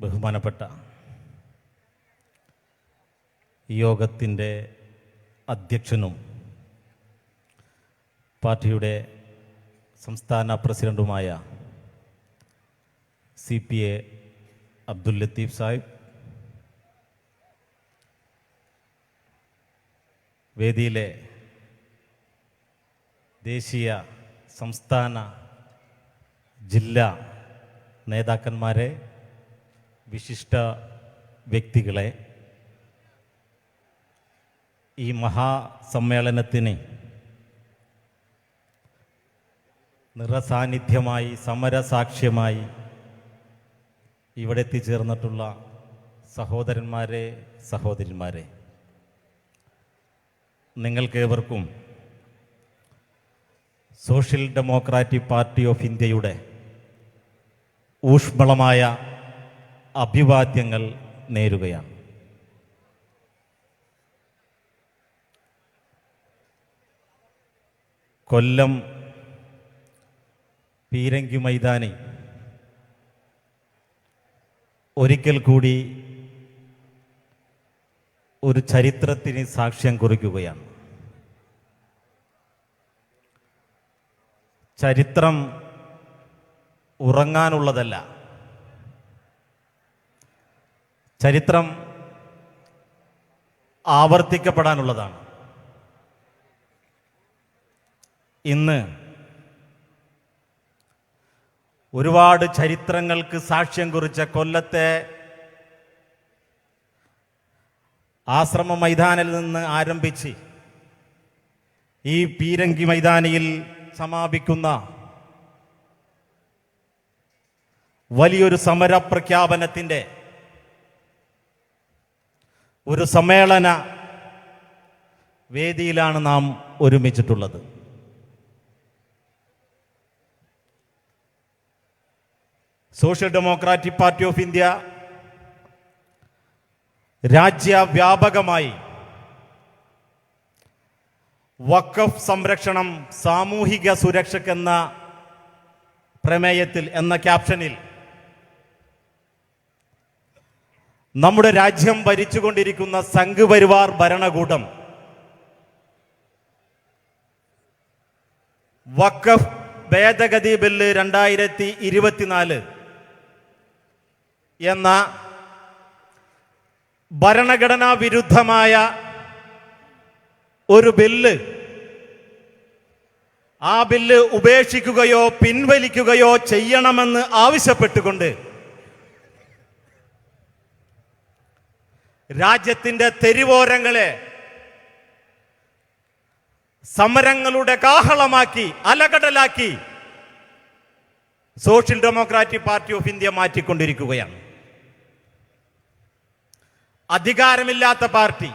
ബഹുമാനപ്പെട്ട യോഗത്തിന്റെ അധ്യക്ഷനും പാർട്ടിയുടെ സംസ്ഥാന പ്രസിഡന്റുമായ C P A Abdul Latheef Sahib വേദിയിലെ ദേശീയ സംസ്ഥാന ജില്ലാ നേതാക്കന്മാരെ വിശിഷ്ട വ്യക്തികളെ ഈ മഹാസമ്മേളനത്തിന് നിറസാന്നിധ്യമായി സമരസാക്ഷ്യമായി ഇവിടെ എത്തിച്ചേർന്നിട്ടുള്ള സഹോദരന്മാരെ സഹോദരിമാരെ നിങ്ങൾക്കേവർക്കും സോഷ്യൽ ഡെമോക്രാറ്റിക് പാർട്ടി ഓഫ് ഇന്ത്യയുടെ ഊഷ്മളമായ അഭിവാദ്യങ്ങൾ നേരുകയാണ്. കൊല്ലം പീരങ്കി മൈതാനി ഒരിക്കൽ കൂടി ഒരു ചരിത്രത്തിന് സാക്ഷ്യം കുറിക്കുകയാണ്. ചരിത്രം ഉറങ്ങാനുള്ളതല്ല ചരിത്രം ആവർത്തിക്കപ്പെടാനുള്ളതാണ്. ഇന്ന് ഒരുപാട് ചരിത്രങ്ങൾക്ക് സാക്ഷ്യം കുറിച്ച കൊല്ലത്തെ ആശ്രമ മൈതാനിൽ നിന്ന് ആരംഭിച്ച് ഈ പീരങ്കി മൈതാനിയിൽ സമാപിക്കുന്ന വലിയൊരു സമര പ്രഖ്യാപനത്തിന്റെ ഒരു സമ്മേളന വേദിയിലാണ് നാം ഒരുമിച്ചിട്ടുള്ളത്. Social democratic party of India രാജ്യവ്യാപകമായി വഖഫ് സംരക്ഷണം സാമൂഹിക സുരക്ഷയ്ക്കെന്ന പ്രമേയത്തിൽ എന്ന ക്യാപ്ഷനിൽ നമ്മുടെ രാജ്യം ഭരിച്ചുകൊണ്ടിരിക്കുന്ന സംഘപരിവാർ ഭരണകൂടം. വഖഫ് ഭേദഗതി ബില്ല് രണ്ടായിരത്തി ഇരുപത്തിനാല് എന്ന ഭരണഘടനാ വിരുദ്ധമായ ഒരു ബില്ല് ആ ബില്ല് ഉപേക്ഷിക്കുകയോ പിൻവലിക്കുകയോ ചെയ്യണമെന്ന് ആവശ്യപ്പെട്ടുകൊണ്ട് രാജ്യത്തിന്റെ തെരുവോരങ്ങളെ സമരങ്ങളുടെ കാഹളമാക്കി അലകടലാക്കി social democratic party of India മാറ്റിക്കൊണ്ടിരിക്കുകയാണ്. അധികാരമില്ലാത്ത പാർട്ടി.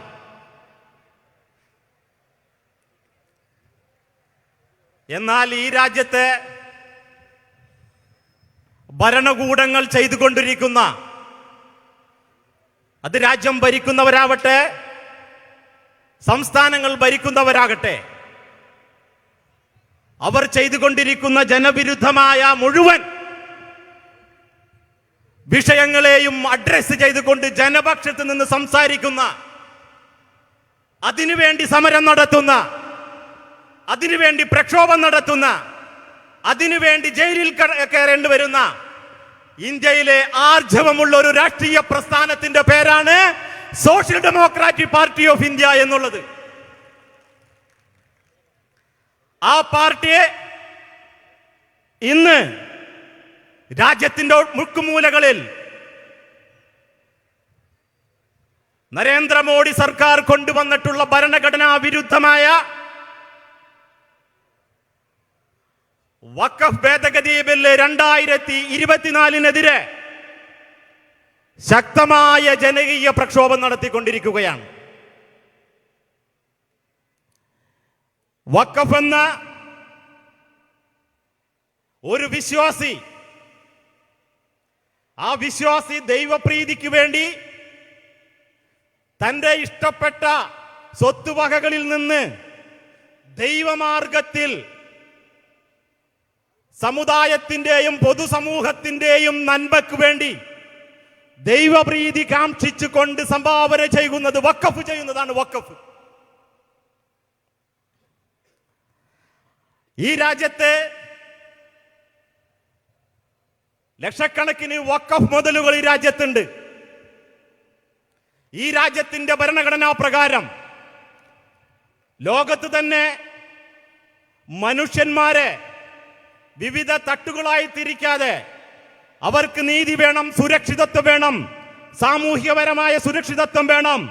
എന്നാൽ ഈ രാജ്യത്തെ ഭരണകൂടങ്ങൾ ചെയ്തുകൊണ്ടിരിക്കുന്ന അത് രാജ്യം ഭരിക്കുന്നവരാവട്ടെ സംസ്ഥാനങ്ങൾ ഭരിക്കുന്നവരാകട്ടെ അവർ ചെയ്തുകൊണ്ടിരിക്കുന്ന ജനവിരുദ്ധമായ മുഴുവൻ വിഷയങ്ങളെയും അഡ്രസ് ചെയ്തുകൊണ്ട് ജനപക്ഷത്ത് നിന്ന് സംസാരിക്കുന്ന അതിനുവേണ്ടി സമരം നടത്തുന്ന അതിനുവേണ്ടി പ്രക്ഷോഭം നടത്തുന്ന അതിനുവേണ്ടി ജയിലിൽ കയറേണ്ടി വരുന്ന ഇന്ത്യയിലെ ആർജവമുള്ള ഒരു രാഷ്ട്രീയ പ്രസ്ഥാനത്തിന്റെ പേരാണ് social democratic party of India എന്നുള്ളത്. ആ പാർട്ടിയെ ഇന്ന് രാജ്യത്തിന്റെ മുക്കുമൂലകളിൽ നരേന്ദ്രമോദി സർക്കാർ കൊണ്ടുവന്നിട്ടുള്ള ഭരണഘടനാ വിരുദ്ധമായ വഖഫ് ഭേദഗതി ബില്ല് രണ്ടായിരത്തി ഇരുപത്തിനാലിനെതിരെ ശക്തമായ ജനകീയ പ്രക്ഷോഭം നടത്തിക്കൊണ്ടിരിക്കുകയാണ്. വഖഫ് എന്ന ഒരു വിശ്വാസി ആ വിശ്വാസി ദൈവപ്രീതിക്ക് വേണ്ടി തന്റെ ഇഷ്ടപ്പെട്ട സ്വത്തുവകകളിൽ നിന്ന് ദൈവമാർഗത്തിൽ സമുദായത്തിന്റെയും പൊതുസമൂഹത്തിന്റെയും നന്മയ്ക്ക് വേണ്ടി ദൈവപ്രീതി കാക്ഷിച്ചുകൊണ്ട് സംഭാവന ചെയ്യുന്നത് വക്കഫ് ചെയ്യുന്നതാണ് വക്കഫ് ഈ രാജ്യത്തെ ലക്ഷക്കണക്കിന് വക്കഫ് മുതലുകൾ ഈ രാജ്യത്തുണ്ട്. ഈ രാജ്യത്തിന്റെ ഭരണഘടനാ പ്രകാരം ലോകത്ത് തന്നെ മനുഷ്യന്മാരെ വിവിധ തട്ടുകളായി തിരിക്കാതെ അവർക്ക് നീതി വേണം സുരക്ഷിതത്വം വേണം സാമൂഹികപരമായ സുരക്ഷിതത്വം വേണം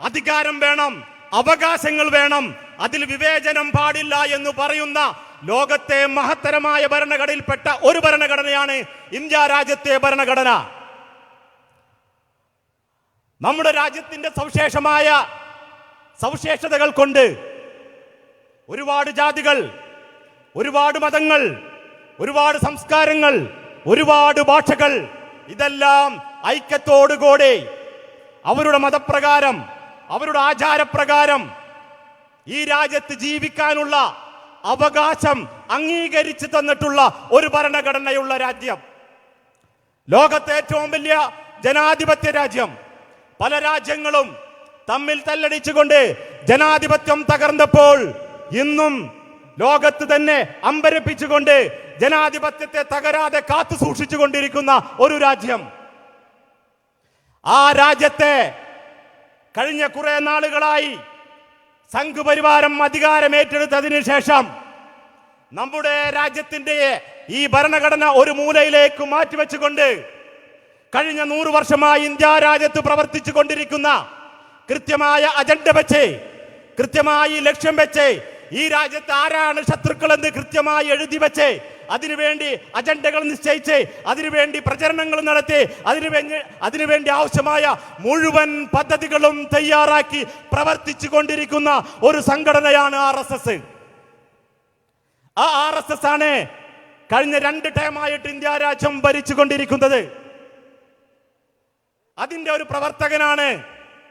അധികാരം വേണം അവകാശങ്ങൾ വേണം അതിൽ വിവേചനം പാടില്ല എന്ന് പറയുന്ന ലോകത്തെ മഹത്തരമായ ഭരണഘടനയിൽപ്പെട്ട ഒരു ഭരണഘടനയാണ് ഇന്ത്യ രാജ്യത്തെ ഭരണഘടന. നമ്മുടെ രാജ്യത്തിന്റെ സവിശേഷമായ സവിശേഷതകൾ കൊണ്ട് ഒരുപാട് ജാതികൾ ഒരുപാട് മതങ്ങൾ ഒരുപാട് സംസ്കാരങ്ങൾ ഒരുപാട് ഭാഷകൾ ഇതെല്ലാം ഐക്യത്തോടുകൂടി അവരുടെ മതപ്രകാരം അവരുടെ ആചാരപ്രകാരം ഈ രാജ്യത്ത് ജീവിക്കാനുള്ള അവകാശം അംഗീകരിച്ചു തന്നിട്ടുള്ള ഒരു ഭരണഘടനയുള്ള രാജ്യം. ലോകത്തെ ഏറ്റവും വലിയ ജനാധിപത്യ രാജ്യം. പല രാജ്യങ്ങളും തമ്മിൽ തല്ലടിച്ചുകൊണ്ട് ജനാധിപത്യം തകർന്നപ്പോൾ ഇന്നും ലോകത്ത് തന്നെ അമ്പരപ്പിച്ചുകൊണ്ട് ജനാധിപത്യത്തെ തകരാതെ കാത്തു സൂക്ഷിച്ചു കൊണ്ടിരിക്കുന്ന ഒരു രാജ്യം. ആ രാജ്യത്തെ കഴിഞ്ഞ കുറെ നാളുകളായി സംഘപരിവാരം അധികാരം ഏറ്റെടുത്തതിന് ശേഷം നമ്മുടെ രാജ്യത്തിന്റെ ഈ ഭരണഘടന ഒരു മൂലയിലേക്ക് മാറ്റിവെച്ചുകൊണ്ട് കഴിഞ്ഞ നൂറു വർഷമായി ഇന്ത്യ രാജ്യത്ത് പ്രവർത്തിച്ചു കൊണ്ടിരിക്കുന്ന കൃത്യമായ അജണ്ട വെച്ച് കൃത്യമായി ലക്ഷ്യം വെച്ച് ഈ രാജ്യത്ത് ആരാണ് ശത്രുക്കൾ എന്ന് കൃത്യമായി എഴുതി വെച്ച്. അതിനുവേണ്ടി അജണ്ടകൾ നിശ്ചയിച്ച്. അതിനുവേണ്ടി പ്രചരണങ്ങൾ നടത്തി. അതിനുവേണ്ടി അതിനുവേണ്ടി ആവശ്യമായ മുഴുവൻ പദ്ധതികളും തയ്യാറാക്കി പ്രവർത്തിച്ചു കൊണ്ടിരിക്കുന്ന ഒരു സംഘടനയാണ് ആർ എസ് എസ്. ആ ആർ എസ് എസ് ആണ് കഴിഞ്ഞ രണ്ട് ടൈമായിട്ട് ഇന്ത്യ രാജ്യം ഭരിച്ചുകൊണ്ടിരിക്കുന്നത് അതിന്റെ ഒരു പ്രവർത്തകനാണ്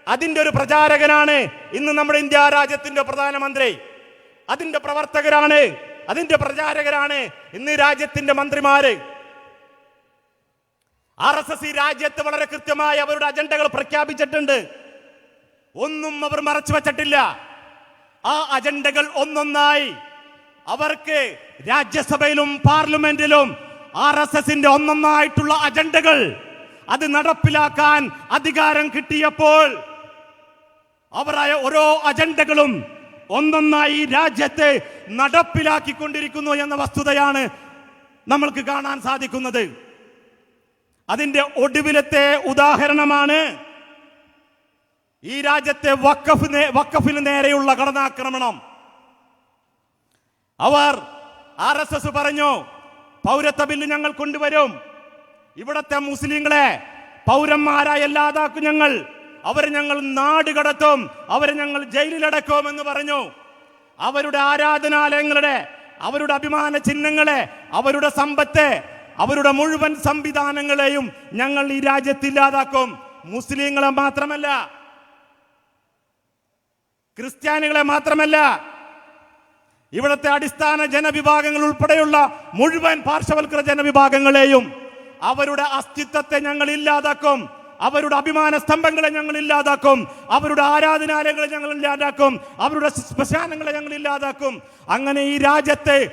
അതിന്റെ ഒരു പ്രചാരകനാണ് ഇന്ന് നമ്മുടെ ഇന്ത്യ രാജ്യത്തിന്റെ പ്രധാനമന്ത്രി. അതിന്റെ പ്രവർത്തകരാണ് അതിന്റെ പ്രചാരകരാണ് ഇന്ന് രാജ്യത്തിന്റെ മന്ത്രിമാര്. ആർ എസ് എസ് ഈ രാജ്യത്ത് വളരെ കൃത്യമായി അവരുടെ അജണ്ടകൾ പ്രഖ്യാപിച്ചിട്ടുണ്ട്. ഒന്നും അവർ മറച്ചു വച്ചിട്ടില്ല. ആ അജണ്ടകൾ ഒന്നൊന്നായി. അവർക്ക് രാജ്യസഭയിലും പാർലമെന്റിലും ആർ എസ് എസിന്റെ ഒന്നൊന്നായിട്ടുള്ള അജണ്ടകൾ അത് നടപ്പിലാക്കാൻ അധികാരം കിട്ടിയപ്പോൾ അവരായ ഓരോ അജണ്ടകളും ഒന്നൊന്നായി രാജ്യത്തെ നടപ്പിലാക്കിക്കൊണ്ടിരിക്കുന്നു എന്ന വസ്തുതയാണ് നമ്മൾക്ക് കാണാൻ സാധിക്കുന്നത്. അതിന്റെ ഒടുവിലത്തെ ഉദാഹരണമാണ് ഈ രാജ്യത്തെ വക്കഫ് വക്കഫിന് നേരെയുള്ള കടന്നാക്രമണം. അവർ ആർ എസ് എസ് പറഞ്ഞു പൗരത്വ ബില്ല് ഞങ്ങൾ കൊണ്ടുവരും. ഇവിടത്തെ മുസ്ലിങ്ങളെ പൗരന്മാരായി അല്ലാതാക്കും ഞങ്ങൾ. അവരെ ഞങ്ങൾ നാട് കടത്തും അവരെ ഞങ്ങൾ ജയിലിലടക്കും എന്ന് പറഞ്ഞു. അവരുടെ ആരാധനാലയങ്ങളുടെ അവരുടെ അഭിമാന ചിഹ്നങ്ങളെ അവരുടെ സമ്പത്ത് അവരുടെ മുഴുവൻ സംവിധാനങ്ങളെയും ഞങ്ങൾ ഈ രാജ്യത്ത് ഇല്ലാതാക്കും. മുസ്ലിങ്ങളെ മാത്രമല്ല ക്രിസ്ത്യാനികളെ മാത്രമല്ല ഇവിടുത്തെ അടിസ്ഥാന ജനവിഭാഗങ്ങൾ ഉൾപ്പെടെയുള്ള മുഴുവൻ പാർശ്വവൽക്കൃത ജനവിഭാഗങ്ങളെയും അവരുടെ അസ്തിത്വത്തെ ഞങ്ങൾ ഇല്ലാതാക്കും. അവരുടെ അഭിമാന സ്തംഭങ്ങളെ ഞങ്ങൾ ഇല്ലാതാക്കും. അവരുടെ ആരാധനാലയങ്ങളെ ഞങ്ങൾ ഇല്ലാതാക്കും. അവരുടെ ശ്മശാനങ്ങളെ ഞങ്ങൾ ഇല്ലാതാക്കും. അങ്ങനെ ഈ രാജ്യത്തെ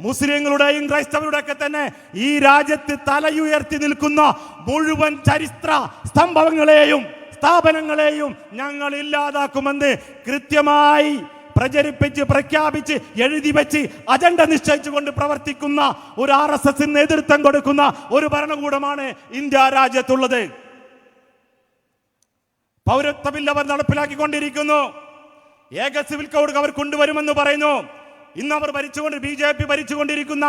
മുസ്ലിങ്ങളുടെയും ക്രൈസ്തവരുടെയൊക്കെ തന്നെ ഈ രാജ്യത്ത് തലയുയർത്തി നിൽക്കുന്ന മുഴുവൻ ചരിത്ര സ്തംഭങ്ങളെയും സ്ഥാപനങ്ങളെയും ഞങ്ങൾ ഇല്ലാതാക്കുമെന്ന് കൃത്യമായി പ്രചരിപ്പിച്ച് പ്രഖ്യാപിച്ച് എഴുതി വെച്ച് അജണ്ട നിശ്ചയിച്ചുകൊണ്ട് പ്രവർത്തിക്കുന്ന ഒരു ആർ എസ് എസിന് നേതൃത്വം കൊടുക്കുന്ന ഒരു ഭരണകൂടമാണ് ഇന്ത്യ രാജ്യത്തുള്ളത്. പൗരത്വ ബില്ല് അവർ നടപ്പിലാക്കിക്കൊണ്ടിരിക്കുന്നു. ഏക സിവിൽ കോഡ് അവർ കൊണ്ടുവരുമെന്ന് പറയുന്നു. ഇന്ന് അവർ ഭരിച്ചുകൊണ്ട് ബി ജെ പി ഭരിച്ചുകൊണ്ടിരിക്കുന്ന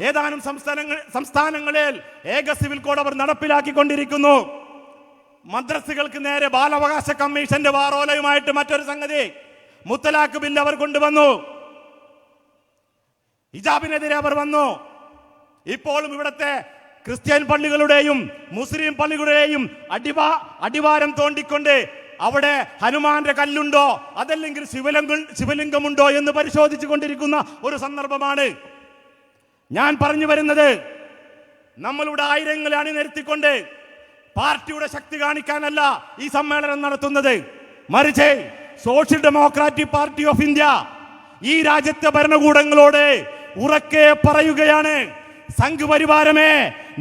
ഏതാനും സംസ്ഥാനങ്ങൾ സംസ്ഥാനങ്ങളിൽ ഏക സിവിൽ കോഡ് അവർ നടപ്പിലാക്കിക്കൊണ്ടിരിക്കുന്നു. മദ്രസകൾക്ക് നേരെ ബാലാവകാശ കമ്മീഷന്റെ വാറോലയുമായിട്ട് മറ്റൊരു സംഗതി. മുത്തലാഖ് ബില്ല് അവർ കൊണ്ടുവന്നു. ഹിജാബിനെതിരെ അവർ വന്നു. ഇപ്പോഴും ഇവിടുത്തെ ക്രിസ്ത്യൻ പള്ളികളുടെയും മുസ്ലിം പള്ളികളുടെയും അടിവാ അടിവാരം തോണ്ടിക്കൊണ്ട് അവിടെ ഹനുമാന്റെ കല്ലുണ്ടോ? അതല്ലെങ്കിൽ ശിവലിംഗം ശിവലിംഗമുണ്ടോ എന്ന് പരിശോധിച്ചു കൊണ്ടിരിക്കുന്ന ഒരു സന്ദർഭമാണ്. ഞാൻ പറഞ്ഞു വരുന്നത് നമ്മളുടെ ആയിരങ്ങളെ അണിനിരത്തിക്കൊണ്ട് പാർട്ടിയുടെ ശക്തി കാണിക്കാനല്ല ഈ സമ്മേളനം നടത്തുന്നത്. മറിച്ച് social democratic party of India ഈ രാജ്യത്തെ ഭരണകൂടങ്ങളോട് ഉറക്കെ പറയുകയാണ്. സംഘപരിവാരമേ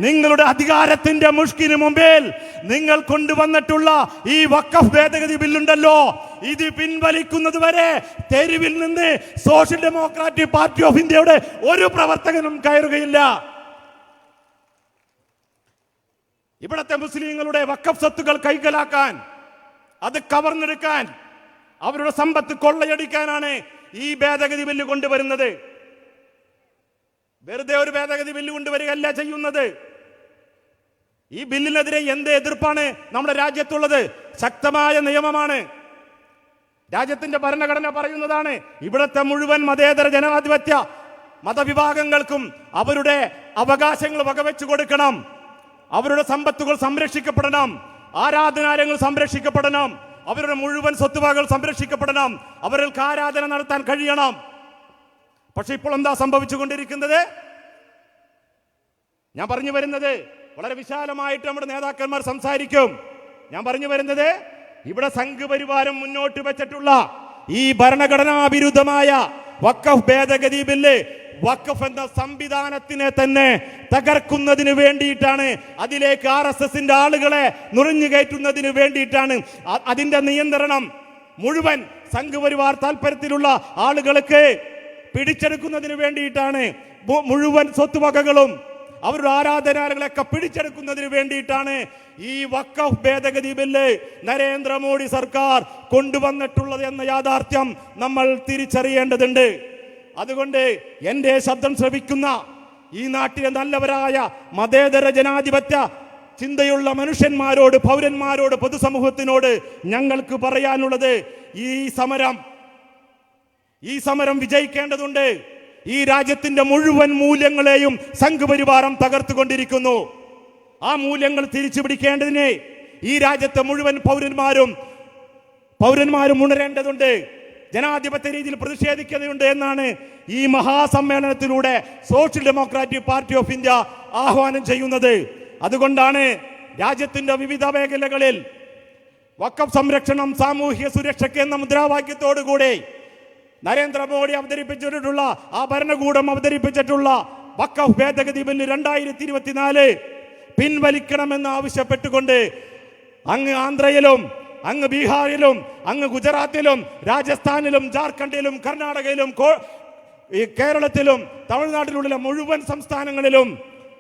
നിങ്ങളുടെ അധികാരത്തിന്റെ മുഷ്കിന് മുമ്പിൽ നിങ്ങൾ കൊണ്ടുവന്നിട്ടുള്ള ഈ വക്കഫ് ഭേദഗതി ബില്ലുണ്ടല്ലോ. ഇത് പിൻവലിക്കുന്നത് വരെ തെരുവിൽ നിന്ന് സോഷ്യൽ ഡെമോക്രാറ്റിക് പാർട്ടി ഓഫ് ഇന്ത്യയുടെ ഒരു പ്രവർത്തകനും കയറുകയില്ല. ഇവിടത്തെ മുസ്ലിങ്ങളുടെ വക്കഫ് സ്വത്തുകൾ കൈക്കലാക്കാൻ അത് കവർന്നെടുക്കാൻ അവരുടെ സമ്പത്ത് കൊള്ളയടിക്കാനാണ് ഈ ഭേദഗതി ബില്ല് കൊണ്ടുവരുന്നത്. വെറുതെ ഒരു ഭേദഗതി ബില്ല് കൊണ്ടുവരികയല്ല ചെയ്യുന്നത്. ഈ ബില്ലിനെതിരെ എന്ത് എതിർപ്പാണ് നമ്മുടെ രാജ്യത്തുള്ളത്? ശക്തമായ നിയമമാണ്. രാജ്യത്തിന്റെ ഭരണഘടന പറയുന്നതാണ് ഇവിടുത്തെ മുഴുവൻ മതേതര ജനാധിപത്യ മതവിഭാഗങ്ങൾക്കും അവരുടെ അവകാശങ്ങൾ വകവെച്ചു കൊടുക്കണം. അവരുടെ സമ്പത്തുകൾ സംരക്ഷിക്കപ്പെടണം. ആരാധനാലയങ്ങൾ സംരക്ഷിക്കപ്പെടണം. അവരുടെ മുഴുവൻ സ്വത്തുവകകൾ സംരക്ഷിക്കപ്പെടണം. അവർക്ക് ആരാധന നടത്താൻ കഴിയണം. പക്ഷെ ഇപ്പോൾ എന്താ സംഭവിച്ചുകൊണ്ടിരിക്കുന്നത്? ഞാൻ പറഞ്ഞു വരുന്നത് വളരെ വിശാലമായിട്ട് നമ്മുടെ നേതാക്കന്മാർ സംസാരിക്കും. ഞാൻ പറഞ്ഞു വരുന്നത് ഇവിടെ സംഘപരിവാരം മുന്നോട്ട് വെച്ചിട്ടുള്ള ഈ ഭരണഘടനാ വിരുദ്ധമായ വക്കഫ് ഭേദഗതി ബില്ല് വക്കഫ് എന്ന സംവിധാനത്തിനെ തന്നെ തകർക്കുന്നതിന് വേണ്ടിയിട്ടാണ് അതിലേക്ക് ആർ എസ് എസിന്റെ ആളുകളെ നുഴഞ്ഞു കയറ്റുന്നതിന് വേണ്ടിയിട്ടാണ് അതിന്റെ നിയന്ത്രണം മുഴുവൻ സംഘപരിവാർ താല്പര്യത്തിലുള്ള ആളുകൾക്ക് പിടിച്ചെടുക്കുന്നതിന് വേണ്ടിയിട്ടാണ് മുഴുവൻ സ്വത്തുവകകളും അവരുടെ ആരാധനാലയങ്ങളൊക്കെ പിടിച്ചെടുക്കുന്നതിന് വേണ്ടിയിട്ടാണ് ഈ വക്കഫ് ഭേദഗതി ബില്ല് നരേന്ദ്രമോദി സർക്കാർ കൊണ്ടുവന്നിട്ടുള്ളത് എന്ന യാഥാർത്ഥ്യം നമ്മൾ തിരിച്ചറിയേണ്ടതുണ്ട്. അതുകൊണ്ട് എന്റെ ശബ്ദം ശ്രവിക്കുന്ന ഈ നാട്ടിലെ നല്ലവരായ മതേതര ജനാധിപത്യ ചിന്തയുള്ള മനുഷ്യന്മാരോട് പൗരന്മാരോട് പൊതുസമൂഹത്തിനോട് ഞങ്ങൾക്ക് പറയാനുള്ളത് ഈ സമരം ഈ സമരം വിജയിക്കേണ്ടതുണ്ട്. ഈ രാജ്യത്തിന്റെ മുഴുവൻ മൂല്യങ്ങളെയും സംഘപരിവാരം തകർത്തുകൊണ്ടിരിക്കുന്നു. ആ മൂല്യങ്ങൾ തിരിച്ചു പിടിക്കേണ്ടതിന് ഈ രാജ്യത്തെ മുഴുവൻ പൗരന്മാരും പൗരന്മാരും ഉണരേണ്ടതുണ്ട്. ജനാധിപത്യ രീതിയിൽ പ്രതിഷേധിക്കേണ്ടതുണ്ട് എന്നാണ് ഈ മഹാസമ്മേളനത്തിലൂടെ social democratic party of India ആഹ്വാനം ചെയ്യുന്നത്. അതുകൊണ്ടാണ് രാജ്യത്തിന്റെ വിവിധ മേഖലകളിൽ വക്കം സംരക്ഷണം സാമൂഹ്യ സുരക്ഷയ്ക്ക് എന്ന മുദ്രാവാക്യത്തോടുകൂടി നരേന്ദ്രമോദി അവതരിപ്പിച്ചിട്ടുള്ള ആ ഭരണകൂടം അവതരിപ്പിച്ചിട്ടുള്ള വക്കഫ് ഭേദഗതി ബില്ല് രണ്ടായിരത്തി ഇരുപത്തിനാല് പിൻവലിക്കണമെന്ന് ആവശ്യപ്പെട്ടുകൊണ്ട് അങ്ങ് ആന്ധ്രയിലും അങ്ങ് ബീഹാറിലും അങ്ങ് ഗുജറാത്തിലും രാജസ്ഥാനിലും ജാർഖണ്ഡിലും കർണാടകയിലും കേരളത്തിലും തമിഴ്നാട്ടിലുള്ള മുഴുവൻ സംസ്ഥാനങ്ങളിലും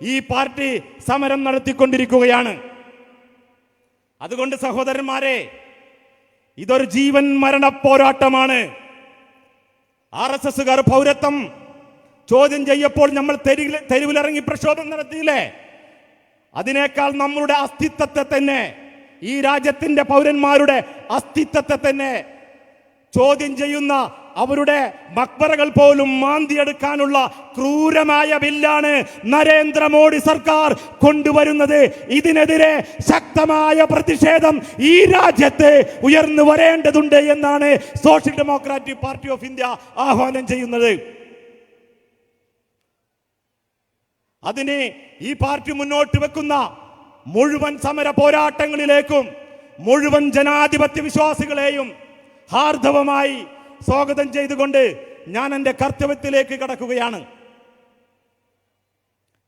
ഈ പാർട്ടി സമരം നടത്തിക്കൊണ്ടിരിക്കുകയാണ്. അതുകൊണ്ട് സഹോദരന്മാരെ ഇതൊരു ജീവൻ മരണ പോരാട്ടമാണ്. ആർ എസ് എസ്സുകാർ പൗരത്വം ചോദ്യം ചെയ്യപ്പോൾ നമ്മൾ തെരുവിൽ തെരുവിലിറങ്ങി പ്രക്ഷോഭം നടത്തിയില്ലേ? അതിനേക്കാൾ നമ്മളുടെ അസ്തിത്വത്തെ തന്നെ ഈ രാജ്യത്തിന്റെ പൗരന്മാരുടെ അസ്തിത്വത്തെ തന്നെ ചോദ്യം ചെയ്യുന്ന അവരുടെ മക്ബറകൾ പോലും മാന്തിയെടുക്കാനുള്ള ക്രൂരമായ ബില്ലാണ് നരേന്ദ്രമോദി സർക്കാർ കൊണ്ടുവരുന്നത്. ഇതിനെതിരെ ശക്തമായ പ്രതിഷേധം ഈ രാജ്യത്ത് ഉയർന്നു വരേണ്ടതുണ്ട് എന്നാണ് social democratic party of India ആഹ്വാനം ചെയ്യുന്നത്. അതിന് ഈ പാർട്ടി മുന്നോട്ട് വെക്കുന്ന മുഴുവൻ സമര പോരാട്ടങ്ങളിലേക്കും മുഴുവൻ ജനാധിപത്യ വിശ്വാസികളെയും ഹാർദവമായി സ്വാഗതം ചെയ്തുകൊണ്ട് ഞാൻ എന്റെ കർത്തവ്യത്തിലേക്ക് കടക്കുകയാണ്.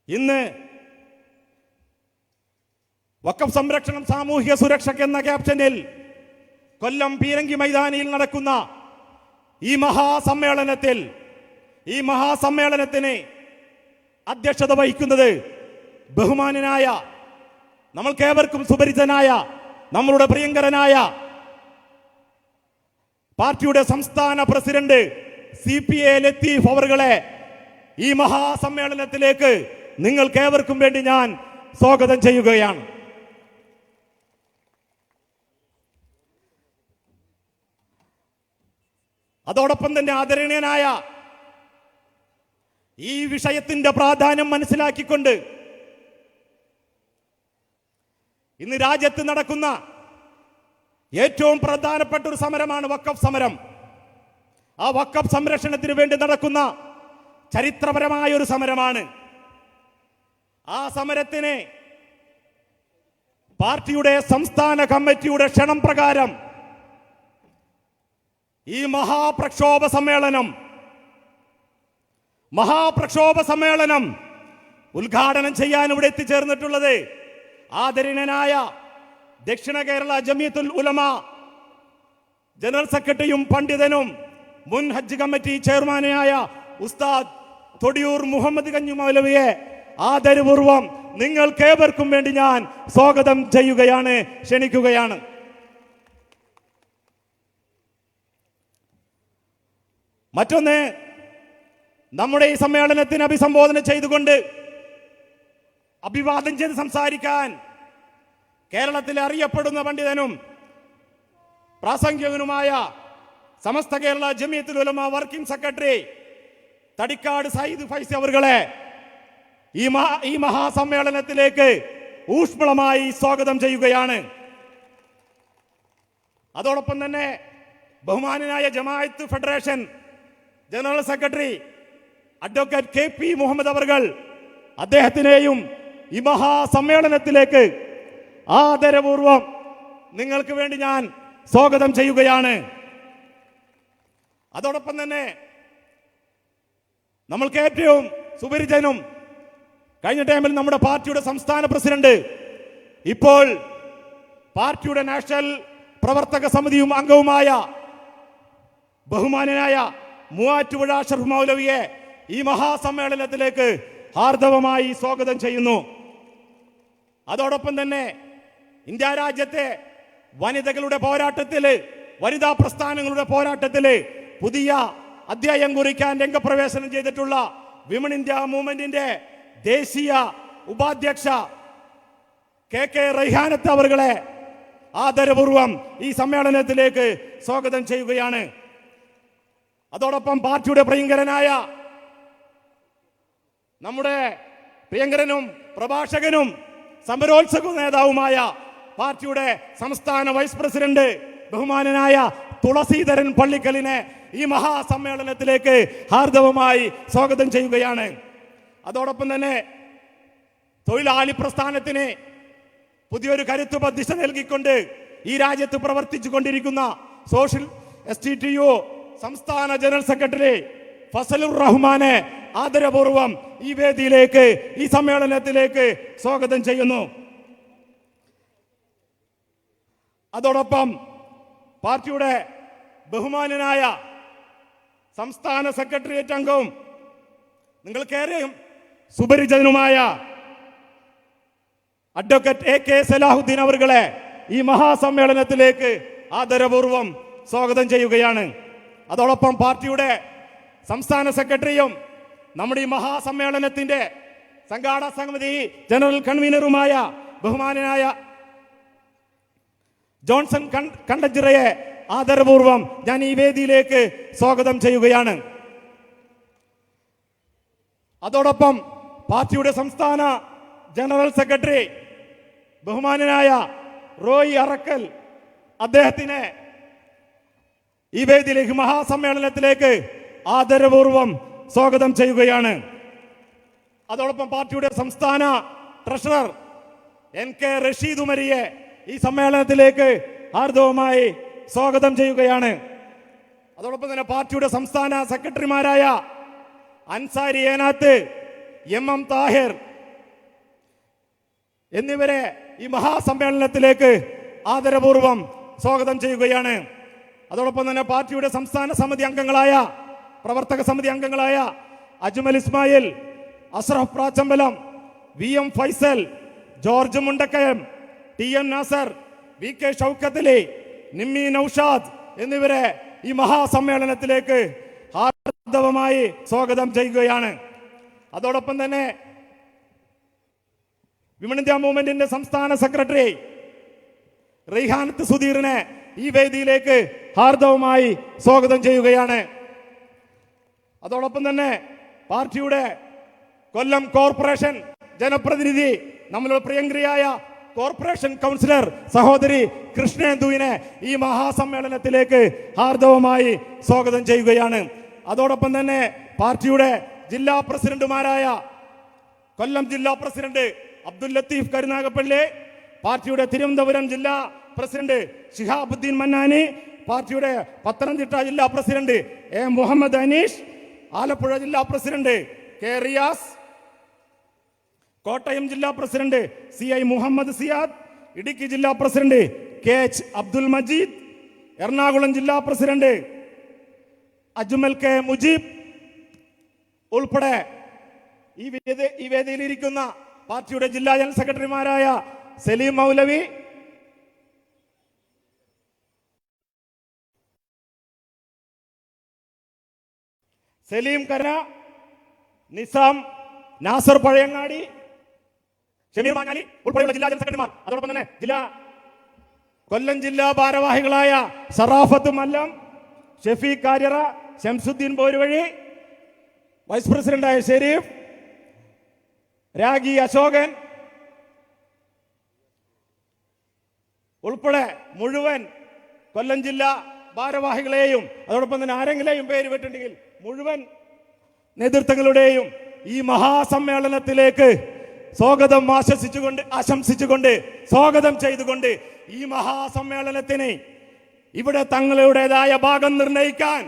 ഇന്ന് വക്കഫ് സംരക്ഷണം സാമൂഹ്യ സുരക്ഷയ്ക്ക് എന്ന ക്യാപ്ഷനിൽ കൊല്ലം പീരങ്കി മൈതാനിയിൽ നടക്കുന്ന ഈ മഹാസമ്മേളനത്തിൽ ഈ മഹാസമ്മേളനത്തിന് അധ്യക്ഷത വഹിക്കുന്നത് ബഹുമാനനായ നമ്മൾക്കേവർക്കും സുപരിചിതനായ നമ്മളുടെ പ്രിയങ്കരനായ പാർട്ടിയുടെ സംസ്ഥാന president C P A Latheef അവറുകളെ ഈ മഹാസമ്മേളനത്തിലേക്ക് നിങ്ങൾക്കേവർക്കും വേണ്ടി ഞാൻ സ്വാഗതം ചെയ്യുകയാണ്. അതോടൊപ്പം തന്നെ ആദരണീയനായ ഈ വിഷയത്തിന്റെ പ്രാധാന്യം മനസ്സിലാക്കിക്കൊണ്ട് ഇന്ന് രാജ്യത്ത് നടക്കുന്ന ഏറ്റവും പ്രധാനപ്പെട്ട ഒരു സമരമാണ് വക്കഫ് സമരം. ആ വക്കഫ് സംരക്ഷണത്തിന് വേണ്ടി നടക്കുന്ന ചരിത്രപരമായ ഒരു സമരമാണ്. ആ സമരത്തിന് പാർട്ടിയുടെ സംസ്ഥാന കമ്മിറ്റിയുടെ ക്ഷണം പ്രകാരം ഈ മഹാപ്രക്ഷോഭ സമ്മേളനം മഹാപ്രക്ഷോഭ സമ്മേളനം ഉദ്ഘാടനം ചെയ്യാൻ ഇവിടെ എത്തിച്ചേർന്നിട്ടുള്ളത് ആദരണീയനായ ദക്ഷിണ കേരള ജമിയത്തുൽ ഉലമ ജനറൽ സെക്രട്ടറിയും പണ്ഡിതനും മുൻ ഹജ്ജ് കമ്മിറ്റി ചെയർമാനായ ഉസ്താദ് തൊടിയൂർ മുഹമ്മദ് കഞ്ഞു മൗലവിയെ ആദരപൂർവം നിങ്ങൾക്കേവർക്കും വേണ്ടി ഞാൻ സ്വാഗതം ചെയ്യുകയാണ് ക്ഷണിക്കുകയാണ്. മറ്റൊന്ന് നമ്മുടെ ഈ സമ്മേളനത്തിന് അഭിസംബോധന ചെയ്തുകൊണ്ട് അഭിവാദം ചെയ്ത് സംസാരിക്കാൻ കേരളത്തിൽ അറിയപ്പെടുന്ന പണ്ഡിതനും പ്രാസംഗികനുമായ സമസ്ത കേരള ജമിയത്തുൽ ഉലമ വർക്കിംഗ് സെക്രട്ടറി തടിക്കാട് സയ്യിദ് ഫൈസി അവരുകളെ ഈ മഹാ ഈ മഹാസമ്മേളനത്തിലേക്ക് ഊഷ്മളമായി സ്വാഗതം ചെയ്യുകയാണ്. അതോടൊപ്പം തന്നെ ബഹുമാനനായ Jamaat federation general secretary advocate K P Muhammad അവർകൾ അദ്ദേഹത്തിനെയും ഈ മഹാസമ്മേളനത്തിലേക്ക് ആദരപൂർവം നിങ്ങൾക്ക് വേണ്ടി ഞാൻ സ്വാഗതം ചെയ്യുകയാണ്. അതോടൊപ്പം തന്നെ നമ്മൾക്ക് ഏറ്റവും സുപരിചനും കഴിഞ്ഞ ടൈമിൽ നമ്മുടെ പാർട്ടിയുടെ സംസ്ഥാന പ്രസിഡന്റ് ഇപ്പോൾ പാർട്ടിയുടെ നാഷണൽ പ്രവർത്തക സമിതിയും അംഗവുമായ ബഹുമാനനായ മൂവാറ്റുപുഴ അഷറഫ് മൗലവിയെ ഈ മഹാസമ്മേളനത്തിലേക്ക് ഹാർദവമായി സ്വാഗതം ചെയ്യുന്നു. അതോടൊപ്പം തന്നെ ഇന്ത്യ രാജ്യത്തെ വനിതകളുടെ പോരാട്ടത്തിൽ വനിതാ പ്രസ്ഥാനങ്ങളുടെ പോരാട്ടത്തിൽ പുതിയ അധ്യായം കുറിക്കാൻ രംഗപ്രവേശനം ചെയ്തിട്ടുള്ള വിമൺ ഇന്ത്യ മൂവ്മെന്റിന്റെ ദേശീയ ഉപാധ്യക്ഷ കെ കെ റൈഹാനത്ത് അവർകളെ ആദരപൂർവം ഈ സമ്മേളനത്തിലേക്ക് സ്വാഗതം ചെയ്യുകയാണ്. അതോടൊപ്പം പാർട്ടിയുടെ പ്രിയങ്കരനായ നമ്മുടെ പ്രിയങ്കരനും പ്രഭാഷകനും സമരോത്സവ നേതാവുമായ പാർട്ടിയുടെ സംസ്ഥാന വൈസ് പ്രസിഡന്റ് ബഹുമാനനായ തുളസീധരൻ പള്ളിക്കലിനെ ഈ മഹാസമ്മേളനത്തിലേക്ക് ഹാർദവമായി സ്വാഗതം ചെയ്യുകയാണ്. അതോടൊപ്പം തന്നെ തൊഴിലാളി പ്രസ്ഥാനത്തിന് പുതിയൊരു കരുത്ത് ദിശ നൽകിക്കൊണ്ട് ഈ രാജ്യത്ത് പ്രവർത്തിച്ചു കൊണ്ടിരിക്കുന്ന social S T T U സംസ്ഥാന ജനറൽ സെക്രട്ടറി ഫസലുർ റഹ്മാനെ ആദരപൂർവം ഈ വേദിയിലേക്ക് ഈ സമ്മേളനത്തിലേക്ക് സ്വാഗതം ചെയ്യുന്നു. അതോടൊപ്പം പാർട്ടിയുടെ ബഹുമാനനായ സംസ്ഥാന സെക്രട്ടേറിയറ്റ് അംഗവും നിങ്ങൾക്കേറെയും സുപരിചിതനുമായ അഡ്വക്കേറ്റ് എ കെ സലാഹുദ്ദീൻ അവർകളെ ഈ മഹാസമ്മേളനത്തിലേക്ക് ആദരപൂർവം സ്വാഗതം ചെയ്യുകയാണ്. അതോടൊപ്പം പാർട്ടിയുടെ സംസ്ഥാന സെക്രട്ടറിയും നമ്മുടെ ഈ മഹാസമ്മേളനത്തിന്റെ സംഘാടക സമിതി ജനറൽ കൺവീനറുമായ ബഹുമാനനായ ജോൺസൺ കണ്ടഞ്ചിറയെ ആദരപൂർവം ഞാൻ ഈ വേദിയിലേക്ക് സ്വാഗതം ചെയ്യുകയാണ്. അതോടൊപ്പം പാർട്ടിയുടെ സംസ്ഥാന ജനറൽ സെക്രട്ടറി ബഹുമാനനായ റോയ് അറക്കൽ അദ്ദേഹത്തിനെ ഈ വേദിയിലേക്ക് മഹാസമ്മേളനത്തിലേക്ക് ആദരപൂർവം സ്വാഗതം ചെയ്യുകയാണ്. അതോടൊപ്പം പാർട്ടിയുടെ സംസ്ഥാന ട്രഷറർ എൻ കെ റഷീദ് ഉമരിയെ ഈ സമ്മേളനത്തിലേക്ക് ഹാർദവുമായി സ്വാഗതം ചെയ്യുകയാണ്. അതോടൊപ്പം തന്നെ പാർട്ടിയുടെ സംസ്ഥാന സെക്രട്ടറിമാരായ അൻസാരി ഏനാത്ത് എം എം താഹിർ എന്നിവരെ ഈ മഹാസമ്മേളനത്തിലേക്ക് ആദരപൂർവം സ്വാഗതം ചെയ്യുകയാണ്. അതോടൊപ്പം തന്നെ പാർട്ടിയുടെ സംസ്ഥാന സമിതി അംഗങ്ങളായ പ്രവർത്തക സമിതി അംഗങ്ങളായ Ajmal Ismail Asraf Prachambalam V M Faisal George Mundakkayam T M Nasar V K Shoukathali Nimmi Noushad എന്നിവരെ ഈ മഹാസമ്മേളനത്തിലേക്ക് ഹാർദവമായി സ്വാഗതം ചെയ്യുകയാണ്. അതോടൊപ്പം തന്നെ വിമൺ ഇന്ത്യ മൂവ്മെന്റിന്റെ സംസ്ഥാന സെക്രട്ടറി റെയ്ഹാനത്ത് സുധീറിനെ ഈ വേദിയിലേക്ക് ഹാർദവമായി സ്വാഗതം ചെയ്യുകയാണ്. അതോടൊപ്പം തന്നെ പാർട്ടിയുടെ കൊല്ലം കോർപ്പറേഷൻ ജനപ്രതിനിധി നമ്മളുടെ പ്രിയങ്കരിയായ കോർപ്പറേഷൻ കൗൺസിലർ സഹോദരി കൃഷ്ണേന്ദുവിനെ ഈ മഹാസമ്മേളനത്തിലേക്ക് ഹാർദവമായി സ്വാഗതം ചെയ്യുകയാണ്. അതോടൊപ്പം തന്നെ പാർട്ടിയുടെ ജില്ലാ പ്രസിഡന്റുമാരായ കൊല്ലം ജില്ലാ പ്രസിഡന്റ് അബ്ദുൽ ലത്തീഫ് കരുനാഗപ്പള്ളി പാർട്ടിയുടെ തിരുവനന്തപുരം ജില്ലാ പ്രസിഡന്റ് ഷിഹാബുദ്ദീൻ മന്നാനി പാർട്ടിയുടെ പത്തനംതിട്ട ജില്ലാ പ്രസിഡന്റ് എ മുഹമ്മദ് അനീഷ് ആലപ്പുഴ ജില്ലാ പ്രസിഡന്റ് കെ റിയാസ് കോട്ടയം ജില്ലാ president C I Muhammad Siyad Idukki ജില്ലാ president K H Abdul Majeed Ernakulam ജില്ലാ പ്രസിഡന്റ് അജ്മൽ കെ മുജീബ് ഉൾപ്പെടെ ഈ വേദി ഈ വേദിയിലിരിക്കുന്ന പാർട്ടിയുടെ ജില്ലാ ജനറൽ സെക്രട്ടറിമാരായ സലീം മൗലവി സലീം കര നിസാം നാസർ പഴയങ്ങാടി ഷമീർ മാഞ്ഞാലി. ഉൾപ്പെടെയുള്ള ജില്ലാ അതോടൊപ്പം തന്നെ ജില്ലാ കൊല്ലം ജില്ലാ ഭാരവാഹികളായ സറാഫത്ത് മല്ലം ഷെഫീഖ് കാര്യറ ഷംസുദ്ദീൻ പോരുവഴി വൈസ് പ്രസിഡന്റായ ഷെരീഫ് രാഗി അശോകൻ ഉൾപ്പെടെ മുഴുവൻ കൊല്ലം ജില്ലാ ഭാരവാഹികളെയും അതോടൊപ്പം തന്നെ ആരെങ്കിലെയും പേര് വിട്ടിട്ടുണ്ടെങ്കിൽ മുഴുവൻ നേതൃത്വങ്ങളുടെയും ഈ മഹാസമ്മേളനത്തിലേക്ക് സ്വാഗതം ആശംസിച്ചുകൊണ്ട് ആശംസിച്ചുകൊണ്ട് സ്വാഗതം ചെയ്തുകൊണ്ട് ഈ മഹാസമ്മേളനത്തിന് ഇവിടെ തങ്ങളുടേതായ ഭാഗം നിർണയിക്കാൻ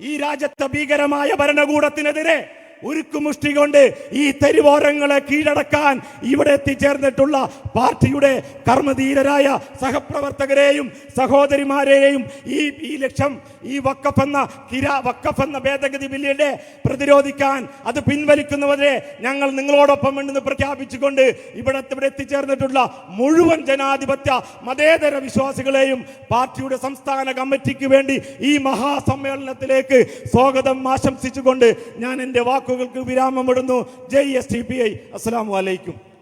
ഈ രാജ്യത്തെ ഭീകരമായ ഭരണകൂടത്തിനെതിരെ ഉരുക്കുമുഷ്ടി കൊണ്ട് ഈ തെരുവോരങ്ങളെ കീഴടക്കാൻ ഇവിടെ എത്തിച്ചേർന്നിട്ടുള്ള പാർട്ടിയുടെ കർമ്മധീരരായ സഹപ്രവർത്തകരെയും സഹോദരിമാരെയും ഈ ഈ ലക്ഷ്യം ഈ വക്കഫെന്ന കിര വക്കഫെന്ന ഭേദഗതി ബില്ലിനെ പ്രതിരോധിക്കാൻ അത് പിൻവലിക്കുന്നവരെ ഞങ്ങൾ നിങ്ങളോടൊപ്പം ഉണ്ടെന്ന് പ്രഖ്യാപിച്ചുകൊണ്ട് ഇവിടെ ഇവിടെ എത്തിച്ചേർന്നിട്ടുള്ള മുഴുവൻ ജനാധിപത്യ മതേതര വിശ്വാസികളെയും പാർട്ടിയുടെ സംസ്ഥാന കമ്മിറ്റിക്ക് വേണ്ടി ഈ മഹാസമ്മേളനത്തിലേക്ക് സ്വാഗതം ആശംസിച്ചുകൊണ്ട് ഞാൻ എന്റെ വാക്കുകൾക്ക് വിരാമമിടുന്നു. ജയ് എസ് ടി പി ഐ അസ്സാം വലൈക്കും